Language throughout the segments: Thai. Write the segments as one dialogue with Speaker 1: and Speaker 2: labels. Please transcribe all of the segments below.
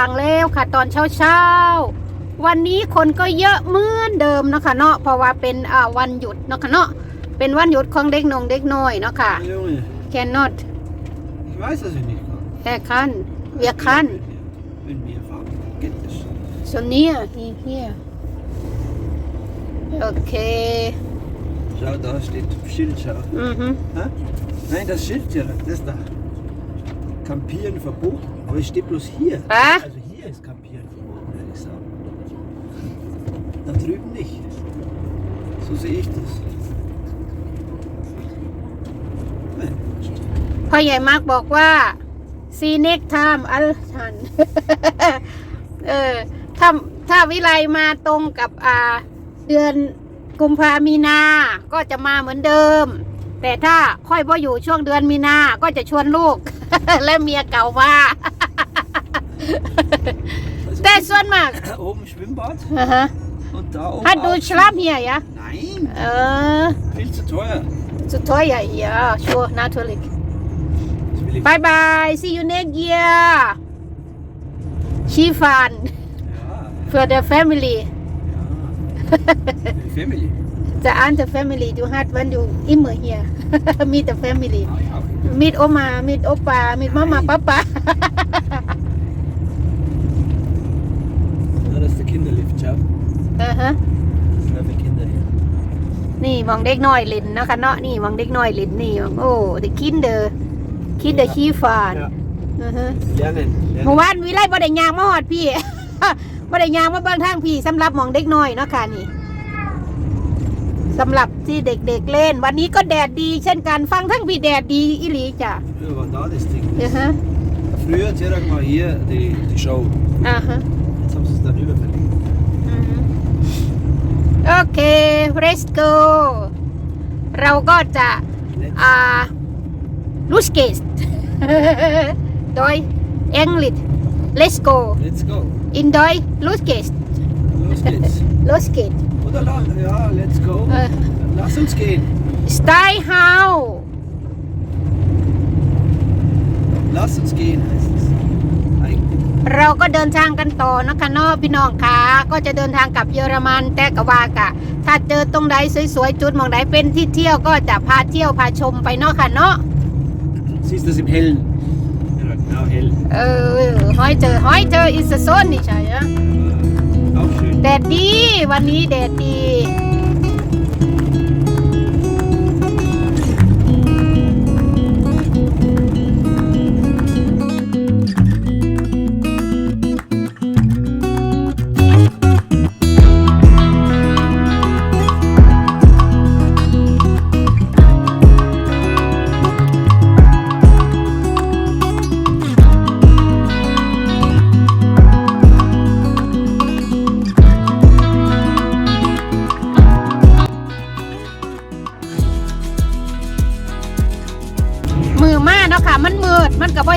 Speaker 1: างแล้วค่ะ ตอนเช้าเช้าๆวันนี้คนก็เยอะเหมือนเดิมเนาะค่ะเนาะเพราะว่าเป็นอ่าวันหยุดเนาะค่ะเนาะเป็นวันหยุดของเด็กนงเด็กน้อยเนาะค่ะ
Speaker 2: Junge,
Speaker 1: cannot
Speaker 2: ich weiß, dass ich nicht kann.
Speaker 1: er kann wir kann
Speaker 2: Wenn wir fahren, geht das.
Speaker 1: so near he here okay
Speaker 2: Schau, da steht Schild, schau.
Speaker 1: อือฮึ
Speaker 2: Hä? Nein, das Schild hier, das da. Campieren verboten. Aber es steht bloß hier.
Speaker 1: Ah.
Speaker 2: Also hier ist Campieren verboten, würde ich sagen. Da drüben nicht. So sehe ich das. Nein,
Speaker 1: พ่อใหญ่มากบอกว่า see next time อัลชัน เออถ้าถ้าวิไลมาตรงกับอ่าเดือนกุมภามีนา ก็จะมาเหมือนเดิม แต่ถ้าค่อยพ่อยู่ช่วงเดือนมีนา ก็จะชวนลูก และเมียเก่ามา
Speaker 2: Also
Speaker 1: แต่ส่วนมาก
Speaker 2: oben Schwimmbad
Speaker 1: อ่าฮะ
Speaker 2: und da oben.
Speaker 1: ฮัดดู
Speaker 2: auch
Speaker 1: ชลามเฮียยะ
Speaker 2: Nein,
Speaker 1: เออ
Speaker 2: viel zu teuer.
Speaker 1: สุดท้ายใหญ่ยะชัวร์นาทัวลิก
Speaker 2: Das will ich.
Speaker 1: บายบาย see you next year ชีฟัน
Speaker 2: Ja,
Speaker 1: for the family
Speaker 2: ja. Die Family.
Speaker 1: the aunt the family you had when you immer here meet the family
Speaker 2: Ah, ja.
Speaker 1: meet Oma meet Opa meet Mama Papa
Speaker 2: Ja, das ist der Kinderlift, schau.
Speaker 1: เออ ฮะ
Speaker 2: Das sind für Kinder hier.
Speaker 1: นี่มองเด็กน้อยเล่นนะคะเนาะนี่มองเด็กน้อยเล่นนี่โอ้ the kinder kinder ชีฟาน
Speaker 2: Ja.
Speaker 1: อือฮะ
Speaker 2: Lernen,
Speaker 1: เมื่อ
Speaker 2: lernen.
Speaker 1: วานวิไลบ่ได้ยางมาหอดพี่ บ่ได้ยางมาเบิ่งทางพี่สำหรับหมองเด็กน้อยเนาะค่ะนี่สำหรับที่เด็กๆเล่น วันนี้ก็แดดดี เช่นกันฟังทั้งพี่แดดดีอีหลีจ้ะ
Speaker 2: Früher war da das Ding.
Speaker 1: อือฮะ
Speaker 2: Früher direkt mal hier die, die Show.
Speaker 1: อ่าฮะ
Speaker 2: Jetzt haben sie
Speaker 1: โอเค let's go เราก็จะ
Speaker 2: Let's
Speaker 1: อ่าลูสเกส โดย English let's go
Speaker 2: Let's go.
Speaker 1: in โดยลูสเกส
Speaker 2: Los geht's.
Speaker 1: ลูสเกส
Speaker 2: Oder la ja, let's go.
Speaker 1: เออ
Speaker 2: Lass uns gehen.
Speaker 1: style how
Speaker 2: Lass uns gehen heißt es. Eigentlich.
Speaker 1: เราก็เดินทางกันต่อนะคะเนอพี่น้องคะก็จะเดินทางกลับเยอรมันแต่กะว่ากะ ถ้าเจอตรงใดสวยๆจุดหมองใดเป็นที่เที่ยวก็จะพาเที่ยวพาชมไปเนาะค่ะเนาะ
Speaker 2: Siehst du das im Hellen? Ja, genau hell.
Speaker 1: เออห้อยเจอห้อยเจออิสโซนนี่ใช่ไหม
Speaker 2: Auch schön.
Speaker 1: แดดดีวันนี้แดดดี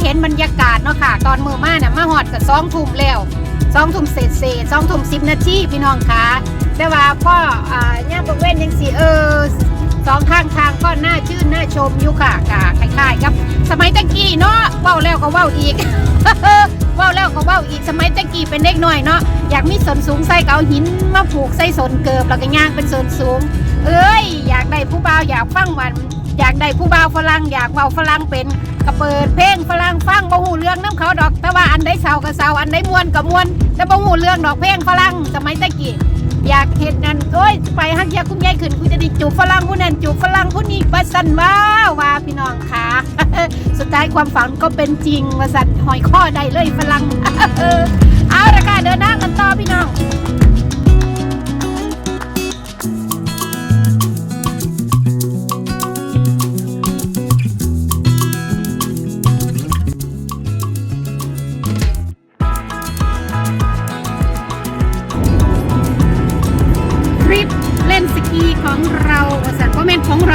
Speaker 1: ห็นบรรยากาศเนาะค่ะ ตอนมือมาเนี่ยมาหอดกับสองทุ่มแล้วสองทุ่มเศษเศษสองทุ่มสิบนาทีพี่น้องคะแต่ว่าพ่ออ่าย่างบริเวณยังสีเออสองข้างทางก็น่าชื่นน่าชมอยู่ค่ะกะคล้ายๆกับ สมัยตะกี้เนาะเว้าแล้วก็เว้าอีกเว้าแล้วก็เว้าอีกสมัยตะกี้เป็นเด็กหน้อยเนาะอยากมีสนสูงใส่เกาหินมาผูกใส่สนเกิบแล้วก็ย่างเป็นสนสูง เอ้ย อยากได้ผู้บ่าวอยากฟังวันอยากได้ผู้บ่าวฝรั่งอยากเว้าฝรั่งเป็น ก็เปิดเพลงฝรั่งฟังบ่ฮู้เรื่องน้ำเขาดอก แต่ว่าอันใดเศร้าก็เศร้าอันใดม่วนก็ม่วนแต่บ่ฮู้เรื่องดอกเพลงฝรั่งสมัยตะกี้อยากเห็นนั่นโอ้ยไปฮักยากคุ้มใหญ่ขึ้นกูจะได้จูบฝรั่งผู้นั้นจูบฝรั่งผู้นี้ว่าสั่นว้าว่าพี่น้องค่ะ สุดท้ายความฝันก็เป็นจริงว่าสั่นหอยข้อได้เลยฝรั่งเอาละค่ะเดินทากันต่อพี่น้อง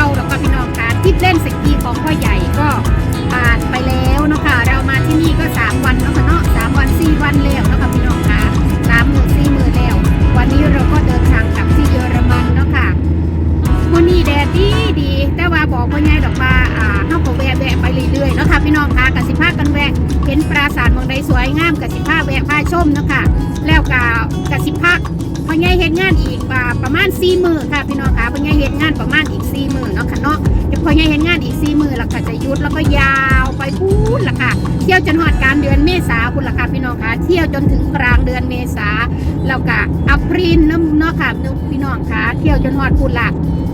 Speaker 1: าหรอกค่ะพี่น้องค่ะทิปเล่นสกีของพ่อใหญ่ก็ผ่านไปแล้วเนาะค่ะเรามาที่นี่ก็ 3 วันเนาะค่ะเนาะสามวัน 4 วันแล้วเนาะค่ะพี่น้องค่ะสามมื่นสี่มื่นแล้ว วันนี้เราก็เดินทางกลับที่เยอรมันเนาะค่ะวันนี้แดดดีดีแต่ว่าบอกพ่อใหญ่ดอกว่าอ่าเฮาก็แวะแวะไปเรื่อยๆเนาะค่ะพี่น้องค่ะกับสิพากันแวะเห็นปราสาทเมืองใด
Speaker 3: สวยงามกับสิผ้าแวะผ้าชมเนาะคะแล้วก็กับสิพักพ่อใหญ่เฮ็ดงานอีกประมาณ4มื้อค่ะพี่น้องค่ะ แล้วก็จะยุดแล้วก็ยาวไปพูนล่ะค่ะ เที่ยวจนฮอดกลารเดือนเมษาคุณล่ะค่ะพี่น้องค่ะ เที่ยวจนถึงกลางเดือนเมษาแล้วก็อัปรีนนาะเนาะค่ะพี่น้องค่ะ เที่ยวจนฮอดคุณล่ะ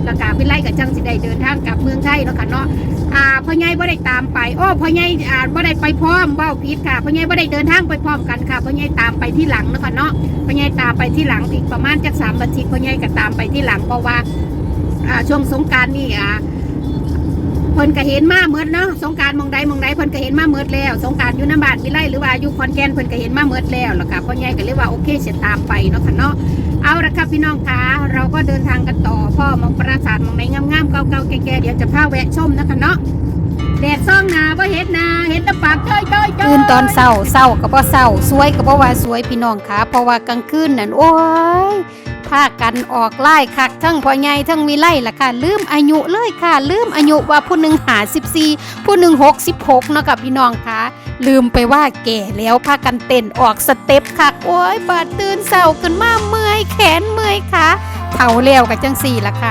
Speaker 3: แล้วก็วิไลกับจังสิได้เดินทางกลับเมืองไทยเนาะค่ะเนาะอ่าพ่อใหญ่บ่ได้ตามไปโอ้พ่อใหญ่อ่าบ่ได้ไปพร้อมเบ้าผิดค่ะพ่อใหญ่บ่ได้เดินทางไปพร้อมกันค่ะพ่อใหญ่ตามไปที่หลังเนาะค่ะเนาะพ่อใหญ่ตามไปที่หลังอีกประมาณจักสามอาทิตย์พ่อใหญ่ก็ตามไปที่หลังเพราะว่าอ่าช่วงสงการนี่อ่า เพิ่นก็เห็นมาเมิดเนาะสงการมองใดมองใดเพิ่นก็เห็นมาเมิดแล้ว สงการอยู่น้ำบาดวิไลหรือว่าอยู่คอนแกนเพิ่นก็เห็นมาเมิดแล้วแล้วก็พ่อใหญ่ก็เลยว่าโอเคจะตามไปเนาะค่ะเนาะเอาละครับพี่น้องคะเราก็เดินทางกันต่อพ่อมองปราสาทมองไหนงามๆเก่าๆแก่ๆเดี๋ยวจะพาแวะชมนะคะเนาะแดดซ่องหนาว่าเห็ดนาเห็ดตะปากจ้อยจ้อยจ้อย
Speaker 1: คืนตอนเศร้าเศร้าก็บ่เศร้าสวยก็บ่ว่าสวยพี่น้องคะเพราะว่ากลางคืนนั่นโอ้ย พากันออกไล่คักทั้งพ่อใหญ่ทั้งมีไล่ล่ะค่ะ ลืมอายุเลยค่ะ ลืมอายุว่าผู้หนึ่งหาสิบสี่ผู้หนึ่งหกสิบหกเนาะกับพี่น้องค่ะลืมไปว่าแก่แล้วพากันเต้นออกสเต็ปคักโอ้ยบาดตื่นเศร้าขึ้นมาเมื่อยแขนเมื่อยขาเท่าแล้วกับจังสี่ล่ะค่ะ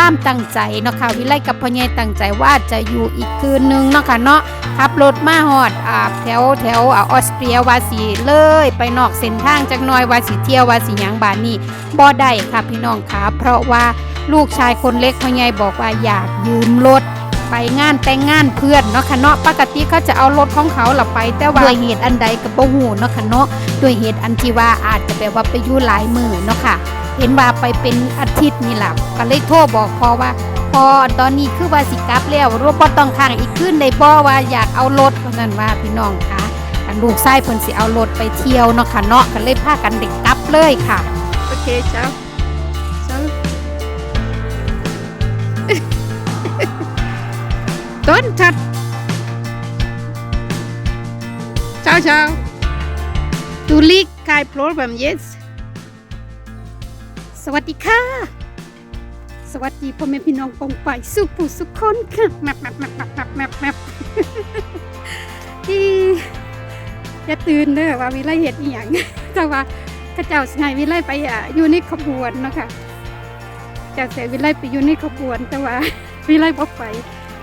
Speaker 1: ความตั้งใจเนาะค่ะวิไลกับพ่อใหญ่ตั้งใจว่าจะอยู่อีกคืนนึงเนาะค่ะเนาะขับรถมาฮอดอ่าแถวแถวอ่าออสเตรียวาสีเลย ไปนอกเส้นทางจากน้อยวาสีเที่ยววาสีหยังบานนี่บ่ได้ค่ะพี่น้องค่ะเพราะว่าลูกชายคนเล็กพ่อใหญ่บอกว่าอยากยืมรถ ไปงานแต่งงานเพื่อนเนาะค่ะเนาะปกติเขาจะเอารถของเขาล่ะไป แต่ว่าด้วยเหตุอันใดก็บ่ฮู้เนาะค่ะเนาะด้วยเหตุอันที่ว่าอาจจะแบบว่าไปอยู่หลายมือเนาะค่ะ เห็นว่าไปเป็นอาทิตย์นี่ล่ะก็เลยโทรบอกพอว่าพอตอนนี้คือว่าสิกลับแล้วรถบ่ต้องข้างอีกขึ้นในบ่ว่าอยากเอารถเพราะนั้นว่าพี่น้องค่ะอันลูกชายเพิ่นสิเอารถไปเที่ยวเนาะค่ะเนาะก็เลยพากันเด็กกลับเลยค่ะ
Speaker 3: โอเคเจ้า ต้นชัดเจ้าเจ้า Du liegt kein Problem jetzt สวัสดีค่ะ สวัสดีพ่อแม่พี่น้องปองไปสุขผู้สุขคนค่ะแมปแมปแมปแมปแมปแมปแมปอีอย่าตื่นเด้อว่าวิไลเฮ็ดอีหยังแต่ว่าข้าเจ้าสิให้วิไลไปอะอยู่ในขบวนเนาะค่ะจ้าเสียวิไลไปอยู่ในขบวนแต่ว่าวิไลบ่ไป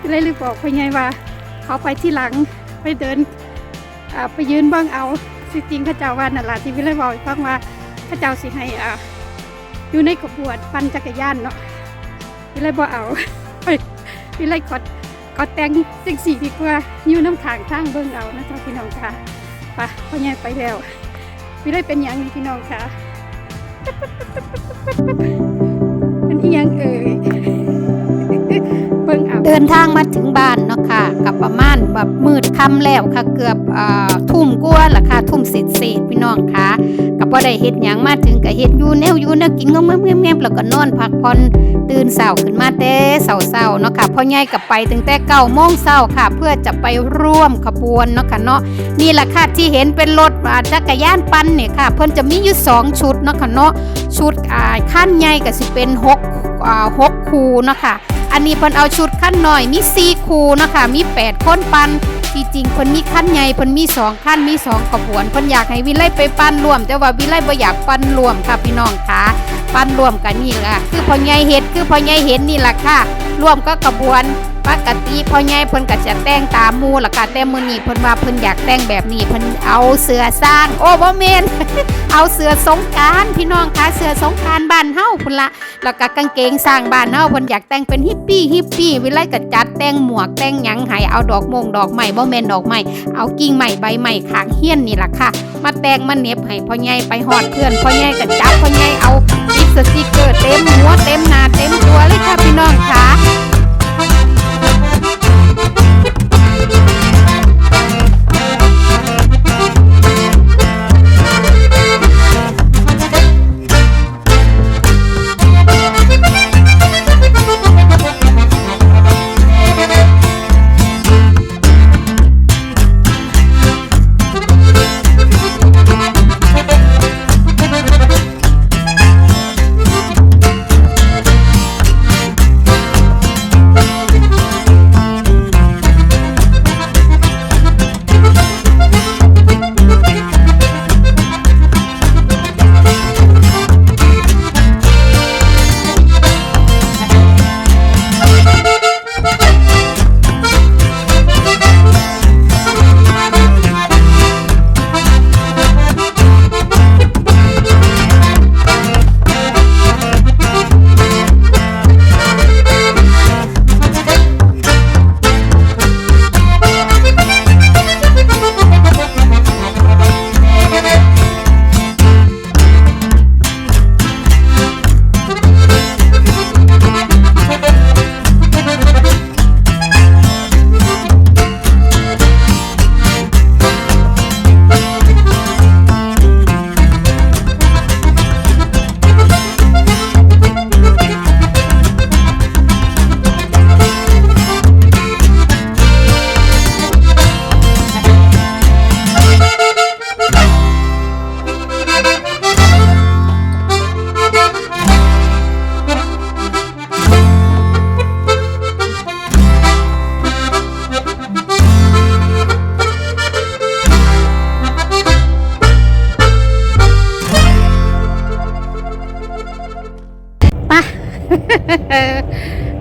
Speaker 3: เลยบอกพ่อใหญ่ว่าเขาไปที่หลังไปเดินไปยืนเบิ่งเอาสิจริงข้าเจ้าว่านั่นล่ะที่วิไลบอกฟังว่าข้าเจ้าสิให้อ่าอยู่ในขบวนปั่นจักรยานเนาะวิไลบ่เอาวิไลขอขอแต่งจังสี่ดีกว่าอยู่น้ำขางทางเบิ่งเอานะเจ้าพี่น้องค่ะไปพ่อใหญ่ไปแล้ววิไลเป็นหยังนี่พี่น้องค่ะเป็นอีหยังเอ่ย เดิ
Speaker 1: นทางมาถึงบ้านเนาะค่ะกับประมาณแบบมืดค่ำแล้วค่ะเกือบอ่าทุ่มกว่าล่ะค่ะทุ่มเศษเศษพี่น้องค่ะกับว่าได้เฮ็ดหยังมาถึงก็เฮ็ดอยู่แนวอยู่แนวกินงมๆๆๆแล้วก็นอนพักผ่อนตื่นเช้าขึ้นมาแต่เช้าๆเนาะค่ะพ่อใหญ่ก็ไปตั้งแต่เก้าโมงเช้าค่ะ เพื่อจะไปร่วมขบวนเนาะค่ะเนาะนี่แหละค่ะที่เห็นเป็นรถอ่าจักรยานปั่นเนี่ยค่ะ เพิ่นจะมีอยู่สองชุดเนาะค่ะเนาะชุดอ่าขั้นใหญ่ก็สิเป็นหกอ่าหก คูเนาะค่ะ อันนี้เพิ่นเอาชุดขั้นหน่อยมีสี่คูเนาะคะมีแปดคนปันที่จริงเพิ่นมีขั้นใหญ่เพิ่นมีสองขั้นมีสองขบวนเพิ่นอยากให้วิไลไปปั้นรวม แต่ว่าวิไลบ่อยากปั้นรวมค่ะพี่น้องค่ะปั้นรวมกันนี่ล่ะคือพ่อใหญ่เฮ็ดคือพ่อใหญ่เห็นนี่ล่ะค่ะรวมก็ขบวน ปกติพ่อใหญ่เพิ่นก็จะแต่งตามมู่ล่ะค่ะแต่มื้อนี้เพิ่นว่าเพิ่นอยากแต่งแบบนี้เพิ่นเอาเสื้อสร้าง โอ้บ่แม่นเอาเสื้อสงการพี่น้องคะเสื้อสงการบ้านเฮาพุ่นละแล้วก็กางเกงสร้างบ้านเฮาเพิ่นอยากแต่งเป็นฮิปปี้ฮิปปี้วิไลก็จัดแต่งหมวกแต่งหยังให้เอาดอกมงดอกไม้บ่แม่นดอกไม้เอากิ่งไม้ใบไม้ขางเฮียนนี่ล่ะค่ะ มาแต่งมาเน็บให้พ่อใหญ่ไปฮอดเพื่อนพ่อใหญ่ก็จับพ่อใหญ่เอาติดสติกเกอร์เต็มหัวเต็มหน้าเต็มตัวเลยค่ะ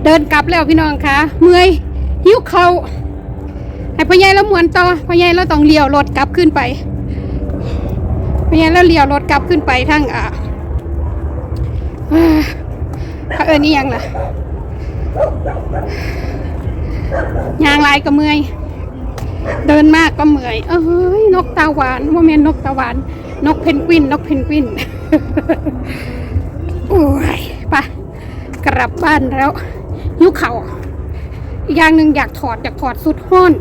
Speaker 1: เดิ
Speaker 3: นกลับแล้วพี่น้องคะเมื่อยหิวเขาให้พ่อใหญ่แล้วมวนต่อพ่อใหญ่เราต้องเลี้ยวรถกลับขึ้นไปพ่อใหญ่แล้วเลี้ยวรถกลับขึ้นไปทั้งอ่าอ่าเขาเอินนี่ยังล่ะยางลายก็เมื่อยเดินมากก็เมื่อยเอ้ยนกตาหวานโมเมนนกตาหวาน นกเพนกวิน นกเพนกวิน โอ้ยไป กลับบ้านแล้วหิวเข่าอีกอย่างหนึ่งอยากถอดอยากถอดสุดห้อน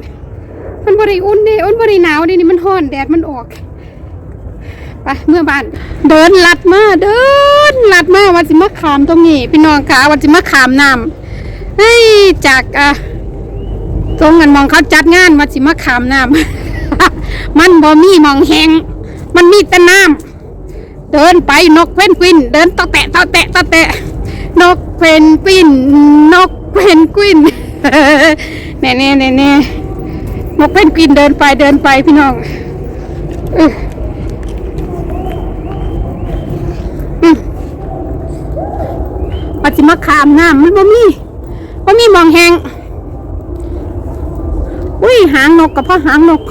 Speaker 3: มันบริอุ่นเด้อุ่นบริหนาวเด้นี่มันห้อนแดดมันออกไปเมื่อบ้าน เดินลัดมาเดินลัดมาวันสิมาขามตรงนี้พี่น้องคะวันสิมาขามน้ำเฮ้ยจากอะตรงกันมองเขาจัดงานวัดสิมาขามน้ำมันบ่มีหมองแหงมันมีแต่น้ำเดินไปนกเพนกวิน เดินต่อแตะต่อแตะต่อแตะ นกเพนกวิน นกเพนกวินแน่แน่แน่แน่นกเพนกวินเดินไปเดินไปพี่น้องเอออืมวัดสิมาขามน้ำมันบ่มีบ่มีมองแหงอุ้ยหางนกกับพ่อหางนก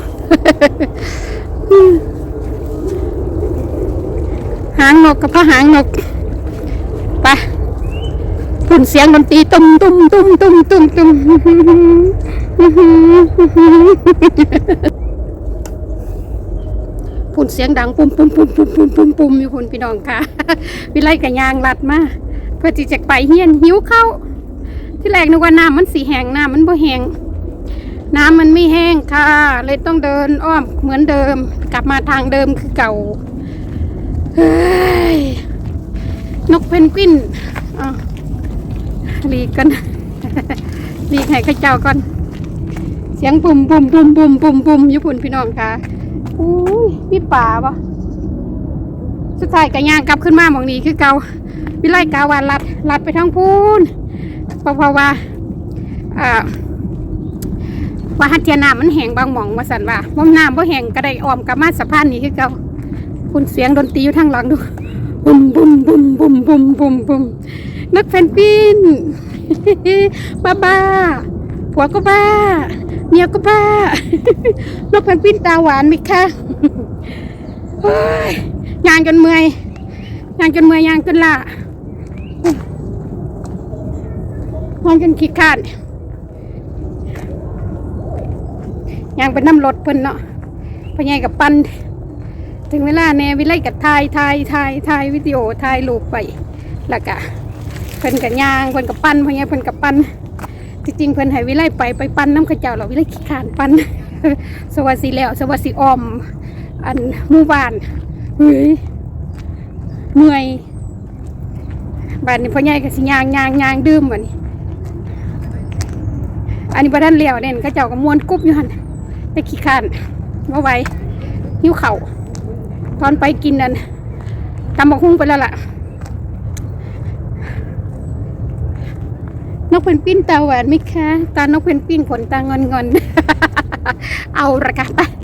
Speaker 3: หางนกกับพ่อหางนก พุ่นเสียงดนตรีตุ้มตุ้มตุ้มตุ้มตุ้มตุ้มพุ่นเสียงดังปุ่มปุ่มปุ่มปุ่มปุ่มปุ่มปุ่มอยู่พุ่นพี่น้องค่ะ วิไลกับยางลัดมาเพื่อที่จะไปเฮียนหิวเข้าวที่แรกนึกว่าน้ำมันสีแห้งน้ำมันบ่แห้งน้ำมันไม่แห้งค่ะ เลยต้องเดินอ้อมเหมือนเดิม กลับมาทางเดิมคือเก่าเฮ้ยนกเพนกวินอะ ลีกกันหลีกให้ข้าเจ้าก่อน เสียงปุ่มปุ่มปุ่มปุ่มปุ่มปุ่มญี่ปุ่นพี่น้องค่ะอุ้ยมีป่าปะสุดท้ายกะย่างกลับขึ้นมาหมองนี้คือเกาวิไลกาวาลัดลัดไปทางพูนเพราะว่าอ่าว่าฮัทเทียน้ำมันแห้งบางหม่องมาสันว่าบ่น้ำบ่แห้งก็ได้ออมกลับมาสะพานนี้คือเกาคุณเสียงดนตรีอยู่ทางหลังดูบุมบุมบุมบุมบุมบุมบุม นักแฟนปิน บ้าบ้าผัวก็บ้า เมียก็บ้า นกแฟนปินตาหวานไหมคะยางจนเมื่อยยางจนเมื่อยยางจนละยางจนขี้ขาดยังเป็นน้ำรถเพิ่นเนาะพอใหญายกับปันถึงเวลาแน่วิไลกับถ่ายถ่ายถ่ายถ่ายวิดีโอถ่ายรูปไปแล้วก็ พิ่นกับยางเพิ่นกับปั้นพอใหญายเพิ่นกับปั้นจริงๆเพิ่นให้วิไลไปไปปั้นน้ำข้าเจ้าเราวิไลขี้ขานปั้นสวัสดีแล้ว สวัสดีออม อันมู่บ้านเฮ้ยเมื่อยบ้านนี้พ่อใหญ่ก็สิยางยางยางดื่มบัดนี้อันนี้บ่ทันเลี้ยวเด่นก็เจ้าก็มวนกุ๊บอยู่หันไปขี้ข้านว่าไหวหิวเข่าตอนไปกินนั่นตำบักหุ่งไปแล้วล่ะ นกเพนกวินตาหวานไหมคะ ตานกเพนกวินขนตางอนงอนๆเอาละค่ะไป